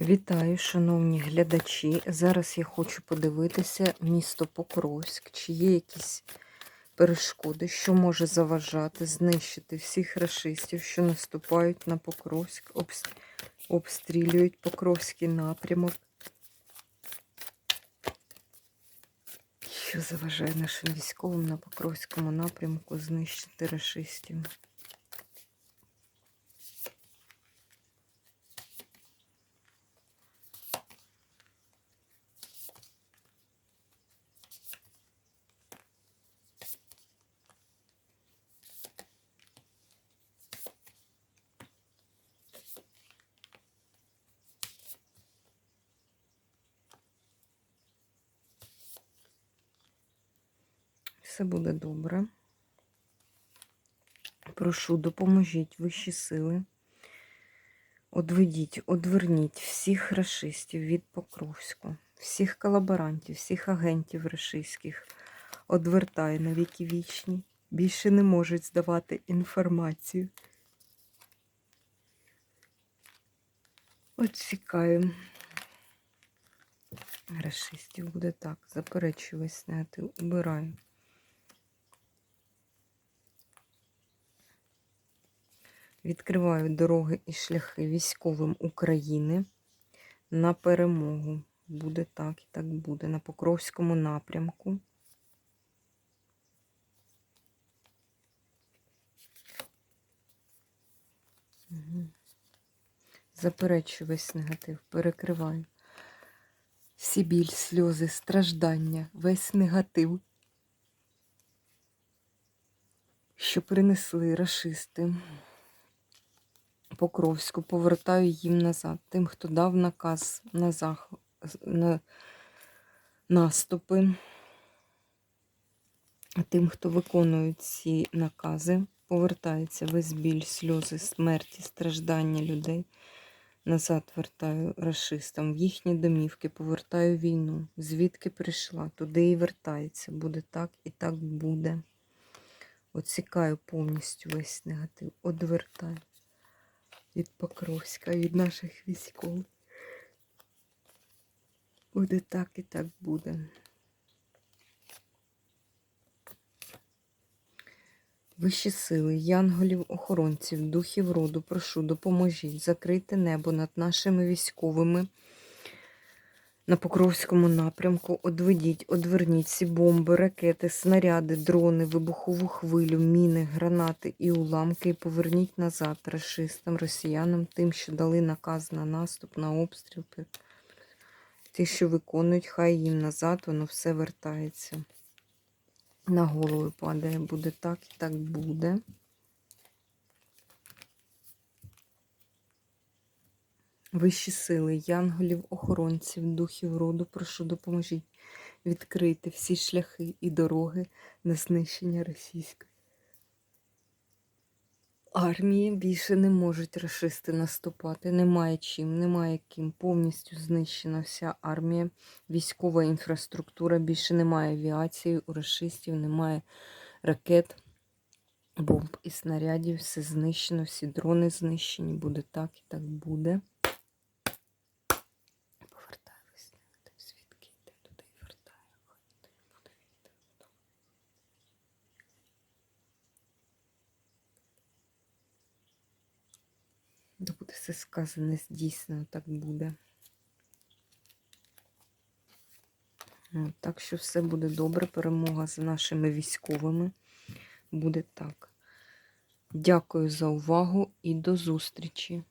Вітаю, шановні глядачі. Зараз я хочу подивитися місто Покровськ, чи є якісь перешкоди, що може заважати, знищити всіх рашистів, що наступають на Покровськ, обстрілюють Покровський напрямок. Що заважає нашим військовим на Покровському напрямку знищити рашистів? Все буде добре. Прошу, допоможіть вищі сили. Одведіть, одверніть всіх рашистів від Покровську, всіх колаборантів, всіх агентів рашистських. Одвертай на віки вічні. Більше не можуть здавати інформацію. Отсікаю. Рашистів буде так. Заперечую весь негатив. Убираю. Відкриваю дороги і шляхи військовим України на перемогу. Буде так і так буде. На Покровському напрямку. Заперечую весь негатив, перекриваю. Всі біль, сльози, страждання, весь негатив, що принесли рашисти. Покровську, повертаю їм назад. Тим, хто дав наказ на, зах... на наступи, тим, хто виконує ці накази, повертається весь біль, сльози, смерті, страждання людей. Назад вертаю расистам, в їхні домівки, повертаю війну. Звідки прийшла, туди і вертається. Буде так і так буде. Оцікаю повністю весь негатив, одвертаю від Покровська, від наших військових. Буде так і так буде. Вищі сили, янголів, охоронців, духів роду, прошу, допоможіть закрити небо над нашими військовими на Покровському напрямку. Одведіть, одверніть всі бомби, ракети, снаряди, дрони, вибухову хвилю, міни, гранати і уламки. І поверніть назад рашистам, росіянам, тим, що дали наказ на наступ, на обстріл. Ті, що виконують, хай їм назад, воно все вертається. На голову падає, буде так і так буде. Вищі сили, янголів, охоронців, духів роду, прошу допоможіть відкрити всі шляхи і дороги на знищення російської армії. Більше не можуть расисти наступати. Немає чим, немає ким. Повністю знищена вся армія, військова інфраструктура. Більше немає авіації, у расистів немає ракет, бомб і снарядів. Все знищено, всі дрони знищені. Буде так і так буде. Повертаю весь негатив, звідки йде туди і вертаю. Хай буде вітер. Да буде все сказане, здійснено, так буде. От, Так що все буде добре. Перемога з нашими військовими буде так. Дякую за увагу і до зустрічі!